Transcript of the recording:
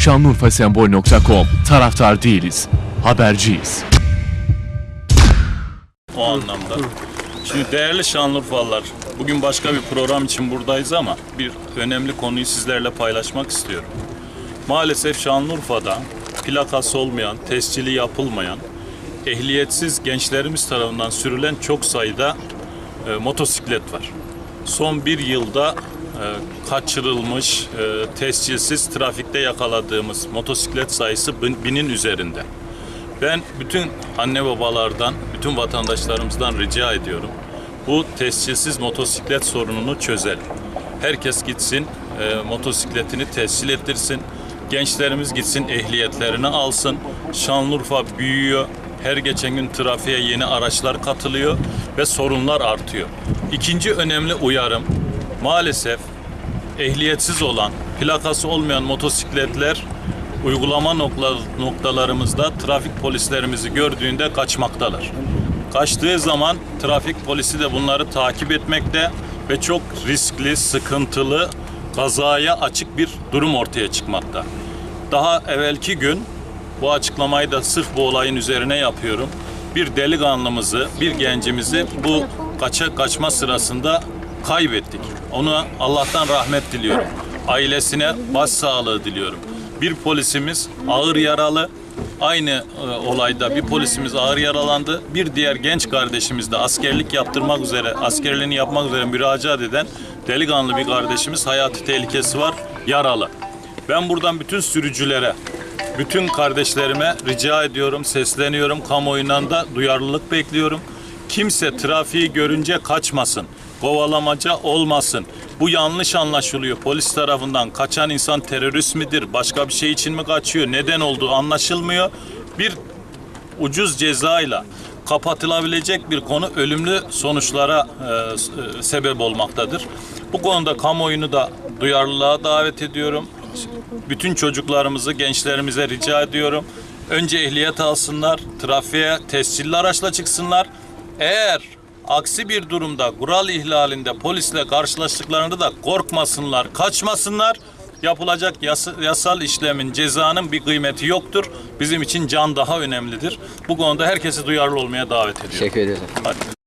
Şanlıurfasembol.com Taraftar değiliz, haberciyiz. o anlamda. Şimdi değerli Şanlıurfalılar, bugün başka bir program için buradayız ama bir önemli konuyu sizlerle paylaşmak istiyorum. Maalesef Şanlıurfa'da plakası olmayan, tescili yapılmayan, ehliyetsiz gençlerimiz tarafından sürülen çok sayıda e, motosiklet var. Son bir yılda kaçırılmış, e, tescilsiz trafikte yakaladığımız motosiklet sayısı bin- binin üzerinde. Ben bütün anne babalardan, bütün vatandaşlarımızdan rica ediyorum. Bu tescilsiz motosiklet sorununu çözelim. Herkes gitsin, e, motosikletini tescil ettirsin. Gençlerimiz gitsin, ehliyetlerini alsın. Şanlıurfa büyüyor. Her geçen gün trafiğe yeni araçlar katılıyor ve sorunlar artıyor. İkinci önemli uyarım, maalesef ehliyetsiz olan, plakası olmayan motosikletler uygulama nokta- noktalarımızda trafik polislerimizi gördüğünde kaçmaktalar. Kaçtığı zaman trafik polisi de bunları takip etmekte ve çok riskli, sıkıntılı, kazaya açık bir durum ortaya çıkmakta. Daha evvelki gün bu açıklamayı da sırf bu olayın üzerine yapıyorum. Bir delikanlımızı, bir gencimizi bu kaça kaçma sırasında kaybettik. Ona Allah'tan rahmet diliyorum. Ailesine başsağlığı diliyorum. Bir polisimiz ağır yaralı. Aynı e, olayda bir polisimiz ağır yaralandı. Bir diğer genç kardeşimiz de askerlik yaptırmak üzere, askerliğini yapmak üzere müracaat eden delikanlı bir kardeşimiz hayati tehlikesi var, yaralı. Ben buradan bütün sürücülere, bütün kardeşlerime rica ediyorum, sesleniyorum. Kamuoyundan da duyarlılık bekliyorum. Kimse trafiği görünce kaçmasın. Kovalamaca olmasın. Bu yanlış anlaşılıyor. Polis tarafından kaçan insan terörist midir? Başka bir şey için mi kaçıyor? Neden olduğu anlaşılmıyor. Bir ucuz cezayla kapatılabilecek bir konu ölümlü sonuçlara e, e, sebep olmaktadır. Bu konuda kamuoyunu da duyarlılığa davet ediyorum. Bütün çocuklarımızı, gençlerimize rica ediyorum. Önce ehliyet alsınlar, trafiğe tescilli araçla çıksınlar. Eğer aksi bir durumda kural ihlalinde polisle karşılaştıklarında da korkmasınlar, kaçmasınlar. Yapılacak yasa- yasal işlemin, cezanın bir kıymeti yoktur. Bizim için can daha önemlidir. Bu konuda herkesi duyarlı olmaya davet ediyorum. Teşekkür ederiz. Hadi.